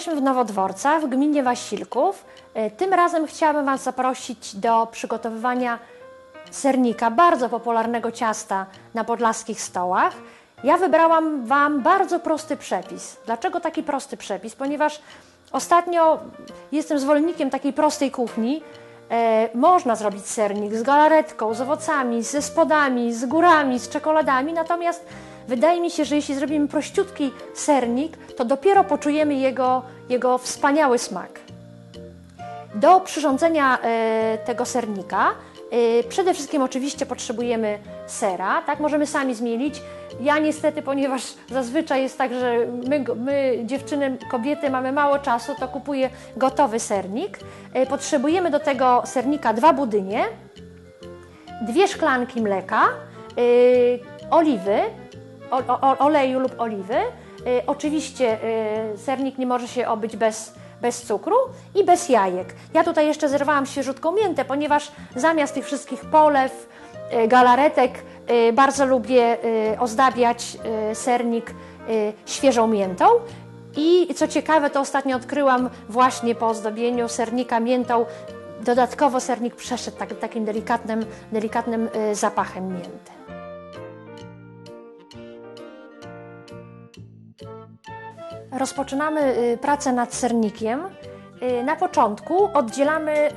Jesteśmy w Nowodworcach, w gminie Wasilków. E, Tym razem chciałabym Was zaprosić do przygotowywania sernika, bardzo popularnego ciasta na podlaskich stołach. Ja wybrałam Wam bardzo prosty przepis. Dlaczego taki prosty przepis? Ponieważ ostatnio jestem zwolennikiem takiej prostej kuchni. E, można zrobić sernik z galaretką, z owocami, ze spodami, z górami, z czekoladami, natomiast wydaje mi się, że jeśli zrobimy prościutki sernik, to dopiero poczujemy jego, jego wspaniały smak. Do przyrządzenia e, tego sernika e, przede wszystkim oczywiście potrzebujemy sera, tak? Możemy sami zmielić. Ja niestety, ponieważ zazwyczaj jest tak, że my, my dziewczyny, kobiety mamy mało czasu, to kupuję gotowy sernik. E, potrzebujemy do tego sernika dwa budynie, dwie szklanki mleka, oliwy, oleju lub oliwy. E, oczywiście e, sernik nie może się obyć bez, bez cukru i bez jajek. Ja tutaj jeszcze zerwałam świeżutką miętę, ponieważ zamiast tych wszystkich polew, e, galaretek, bardzo lubię ozdabiać sernik świeżą miętą. I co ciekawe, to ostatnio odkryłam właśnie po ozdobieniu sernika miętą. Dodatkowo sernik przeszedł tak, takim delikatnym, delikatnym zapachem mięty. Rozpoczynamy y, pracę nad sernikiem. Y, Na początku oddzielamy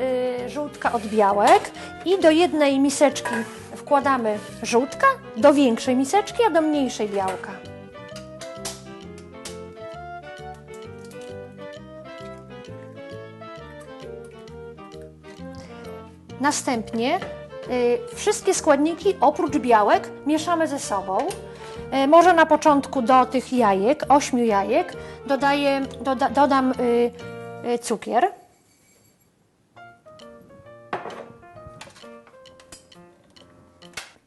y, żółtka od białek i do jednej miseczki wkładamy żółtka, do większej miseczki, a do mniejszej białka. Następnie wszystkie składniki oprócz białek mieszamy ze sobą. Y, może na początku do tych jajek, ośmiu jajek, dodaję, doda, dodam y, y, cukier.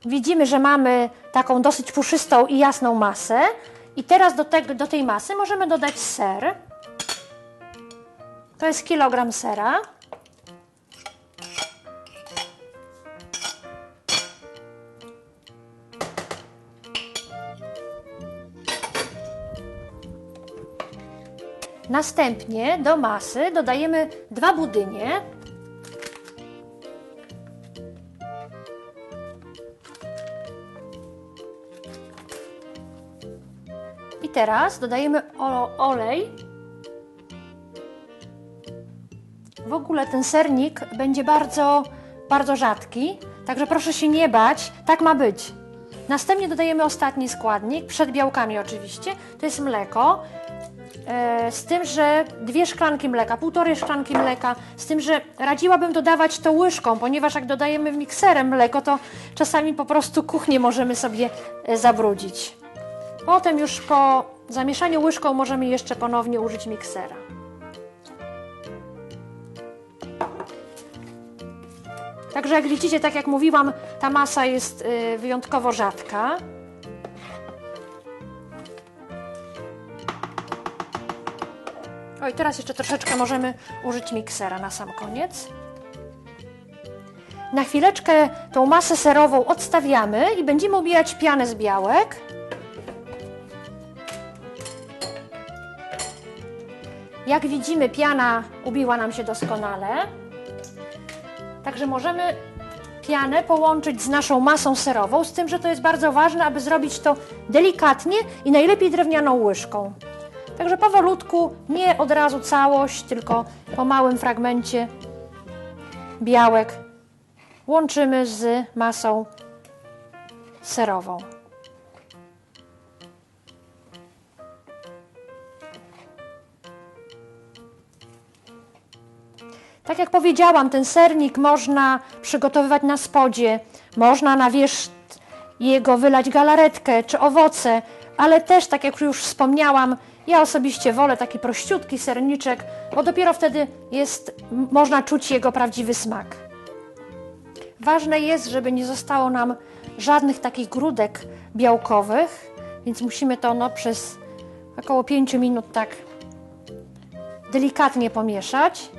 Widzimy, że mamy taką dosyć puszystą i jasną masę. I teraz do, tego, do tej masy możemy dodać ser. To jest kilogram sera. Następnie do masy dodajemy dwa budynie. I teraz dodajemy olej. W ogóle ten sernik będzie bardzo, bardzo rzadki, także proszę się nie bać, tak ma być. Następnie dodajemy ostatni składnik, przed białkami oczywiście, to jest mleko. E, z tym, że dwie szklanki mleka, półtorej szklanki mleka, z tym, że radziłabym dodawać to łyżką, ponieważ jak dodajemy mikserem mleko, to czasami po prostu kuchnię możemy sobie e, zabrudzić. Potem już po zamieszaniu łyżką możemy jeszcze ponownie użyć miksera. Także jak widzicie, tak jak mówiłam, ta masa jest y, wyjątkowo rzadka. Oj, teraz jeszcze troszeczkę możemy użyć miksera na sam koniec. Na chwileczkę tą masę serową odstawiamy i będziemy ubijać pianę z białek. Jak widzimy, piana ubiła nam się doskonale. Także możemy pianę połączyć z naszą masą serową, z tym, że to jest bardzo ważne, aby zrobić to delikatnie i najlepiej drewnianą łyżką. Także powolutku, nie od razu całość, tylko po małym fragmencie białek łączymy z masą serową. Tak jak powiedziałam, ten sernik można przygotowywać na spodzie, można na wierzch jego wylać galaretkę czy owoce, ale też, tak jak już wspomniałam, ja osobiście wolę taki prościutki serniczek, bo dopiero wtedy jest, można czuć jego prawdziwy smak. Ważne jest, żeby nie zostało nam żadnych takich grudek białkowych, więc musimy to no, przez około 5 minut tak delikatnie pomieszać.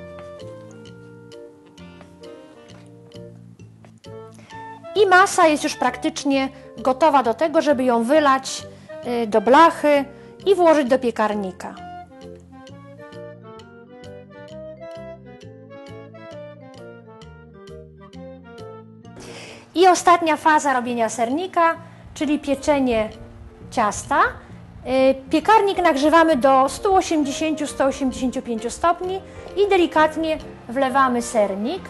I masa jest już praktycznie gotowa do tego, żeby ją wylać y, do blachy i włożyć do piekarnika. I ostatnia faza robienia sernika, czyli pieczenie ciasta. Y, piekarnik nagrzewamy do 180-185 stopni i delikatnie wlewamy sernik.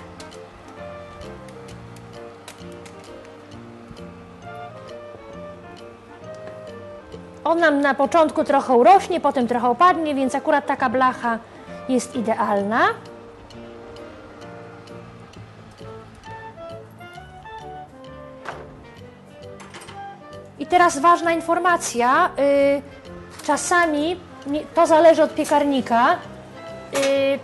On nam na początku trochę urośnie, potem trochę opadnie, więc akurat taka blacha jest idealna. I teraz ważna informacja. y, Czasami to zależy od piekarnika. y,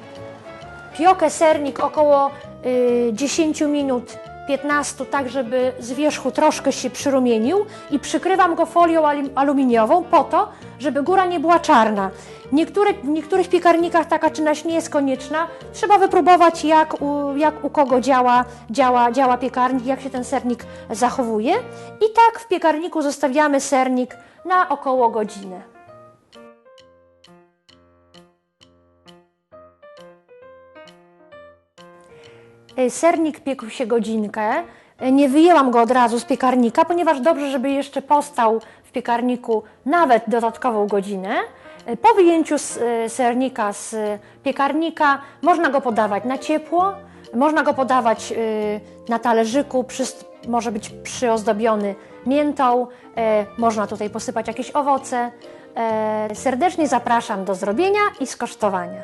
Piokę sernik około y, 10 minut, 15, tak żeby z wierzchu troszkę się przyrumienił i przykrywam go folią aluminiową po to, żeby góra nie była czarna. Niektóre, w niektórych piekarnikach taka czynność nie jest konieczna. Trzeba wypróbować, jak u, jak u kogo działa, działa, działa piekarnik, jak się ten sernik zachowuje. I tak w piekarniku zostawiamy sernik na około godzinę. Sernik piekł się godzinkę. Y, Nie wyjęłam go od razu z piekarnika, ponieważ dobrze, żeby jeszcze postał w piekarniku nawet dodatkową godzinę. Y, Po wyjęciu sernika z piekarnika można go podawać na ciepło, można go podawać na talerzyku, przys- może być przyozdobiony miętą, e, można tutaj posypać jakieś owoce. E, Serdecznie zapraszam do zrobienia i skosztowania.